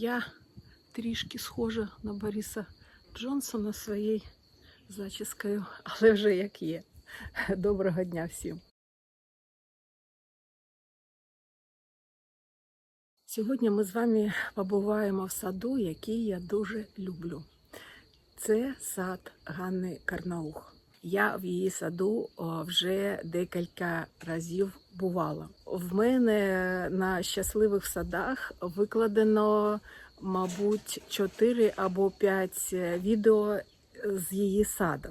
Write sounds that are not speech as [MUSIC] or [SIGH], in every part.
Я трішки схожа на Бориса Джонсона своєю зачіскою, але вже як є. Доброго дня всім. Сьогодні ми з вами побуваємо в саду, який я дуже люблю. Це сад Ганни Карнаух. Я в її саду вже декілька разів бувала. В мене на щасливих садах викладено, мабуть, 4 або 5 відео з її саду.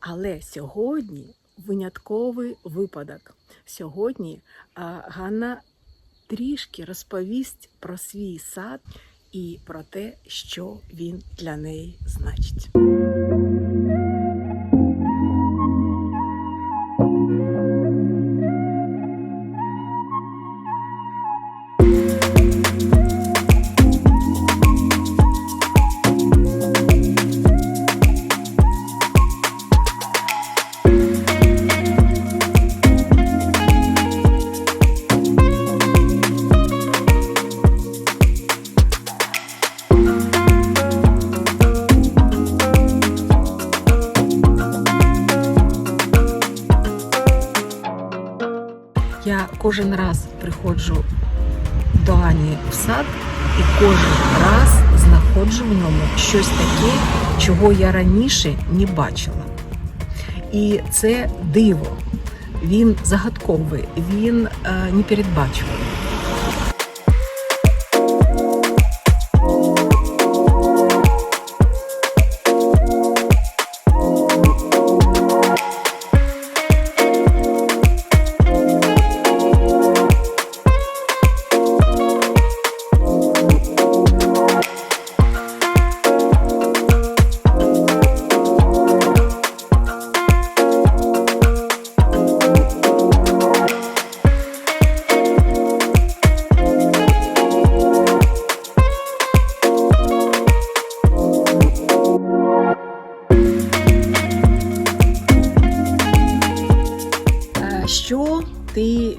Але сьогодні винятковий випадок. Сьогодні Ганна трішки розповість про свій сад і про те, що він для неї значить. Кожен раз приходжу до Ані в сад і кожен раз знаходжу в ньому щось таке, чого я раніше не бачила. І це диво. Він загадковий, він е,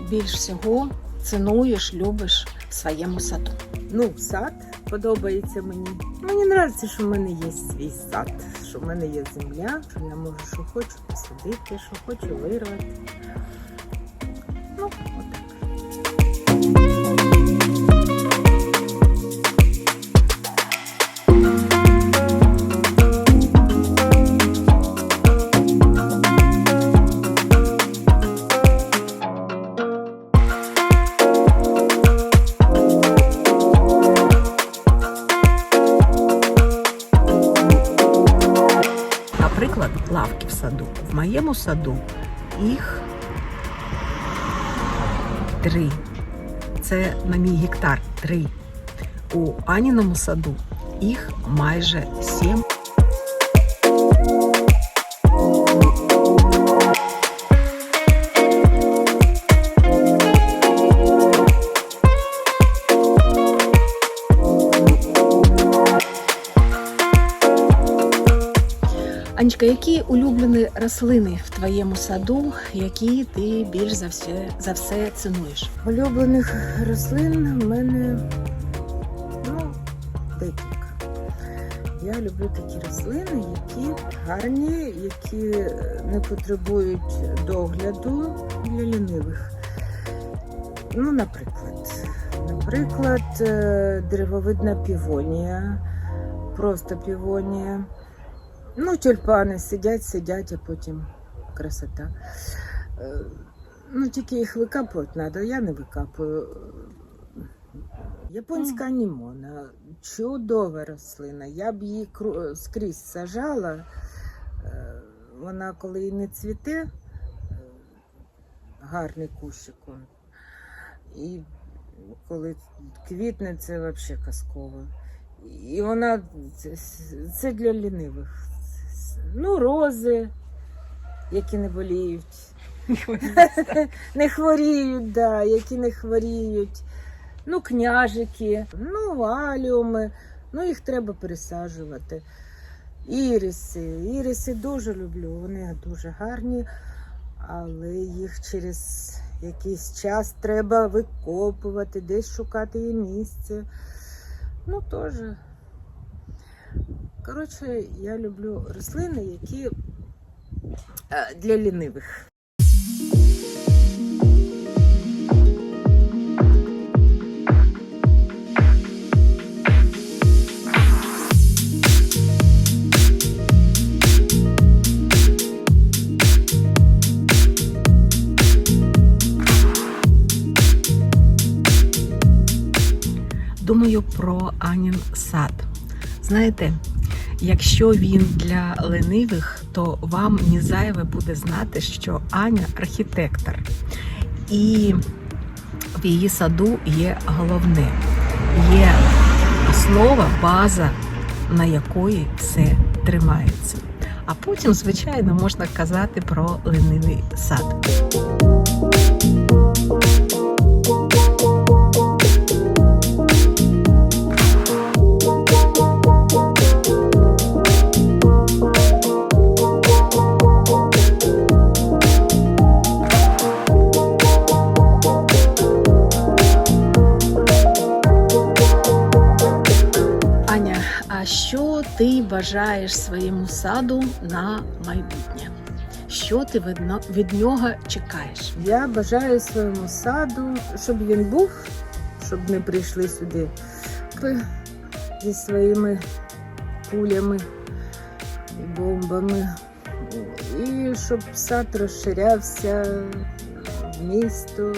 більш всього цінуєш, любиш в своєму саду? Ну, сад подобається мені. Мені подобається, що в мене є свій сад, що в мене є земля, що я можу, що хочу посадити, що хочу вирвати. Ну, отак. Наприклад, лавки в саду. В моєму саду їх три. Це на мій гектар три. У Аніному саду їх майже сім. Анечка, які улюблені рослини в твоєму саду, які ти більш за все, за все цінуєш? Улюблених рослин в мене ну, декілька. Я люблю такі рослини, які гарні, які не потребують догляду для лінивих. Ну, наприклад, наприклад, е, деревовидна півонія, просто півонія. Ну, тюльпани сидять, сидять, а потім красота. Е, Ну, тільки їх викапувати треба, я не викапую. Японська анімона, чудова рослина. Я б її скрізь сажала. Е, Вона, коли і не цвіте, е, гарний кущик. он. І коли квітне, це взагалі казково. І вона це, це для лінивих. Ну, рози, які не боліють. [LAUGHS] не хворіють, да, які не хворіють. Ну, княжики, ну, аліуми, ну їх треба пересаджувати. Іриси. Іриси дуже люблю, вони дуже гарні, але їх через якийсь час треба викопувати, десь шукати їм місце. Ну, теж. Коротше, я люблю рослини, які е, для лінивих. Думаю про Анін сад. Знаєте, якщо він для ленивих, то вам не зайве буде знати, що Аня архітектор. І в її саду є головне, є основа, база, на якої все тримається. А потім, звичайно, можна казати про ленивий сад. Бажаєш своєму саду на майбутнє? Що ти від, нього чекаєш? Я бажаю своєму саду, щоб він був, щоб не прийшли сюди зі своїми кулями і бомбами. І щоб сад розширявся в місто,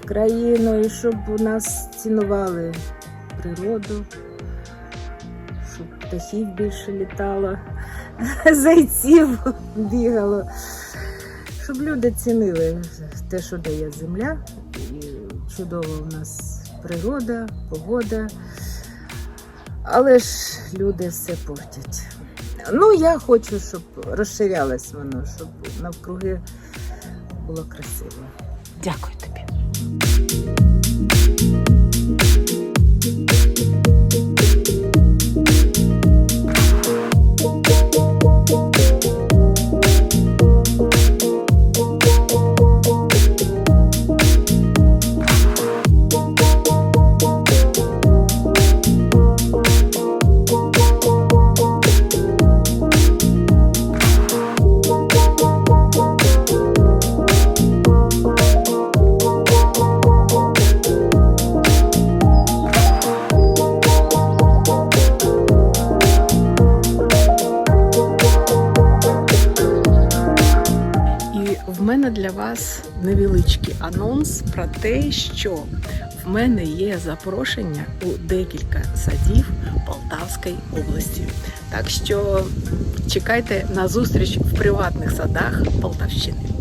в країну, і щоб у нас цінували природу, птахів більше літало, [LAUGHS] зайців бігало щоб люди цінили те, що дає земля, і чудова у нас природа, погода. Але ж люди все портять. Ну, я хочу, щоб розширялось воно, щоб навкруги було красиво. Дякую тобі. Для вас невеличкий анонс про те, що в мене є запрошення у декілька садів Полтавської області. Так що чекайте на зустріч в приватних садах Полтавщини.